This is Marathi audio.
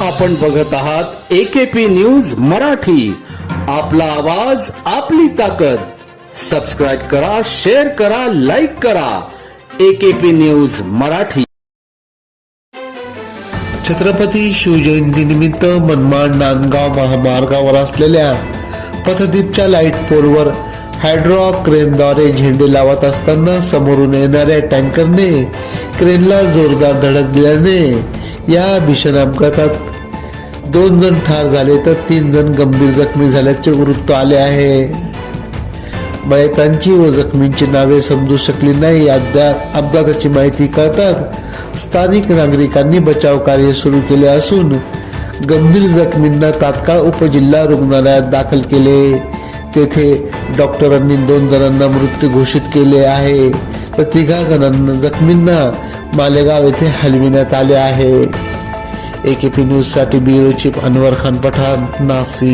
आपण बघत आहात एकेपी न्यूज मराठी. आपला आवाज आपली ताकद. सबस्क्राईब करा शेअर करा लाईक करा. AKP news Marathi. छत्रपती शिवजयंतीनिमित्त मनमाड नांदगाव महामार्गावर असलेल्या पथदीपच्या लाइट पोलवर हायड्रॉ क्रेनद्वारे झेंडे लावत असताना समोरून येणाऱ्या टँकरने क्रेनला जोरदार धडक दिल्याने या भीषण अपघातात दोन जण ठार झाले तर तीन जण गंभीर जखमी झाल्याचे वृत्त आले आहे. मयतांची व जखमींची नावे समजू शकली नाही. अद्याप अपघाताची माहिती कळतात स्थानिक नागरिकांनी बचाव कार्य सुरू केले असून गंभीर जखमींना तात्काळ उपजिल्हा रुग्णालयात दाखल केले. तेथे डॉक्टरांनी दोन जणांना मृत्यू घोषित केले आहे. तर तिघा जणांना जखमींना मालेगाव येथे हलविण्यात आले आहे. एकेपी न्यूज न्यूजसाठी ब्युरो चीफ अनवर खान पठाण नाशिक.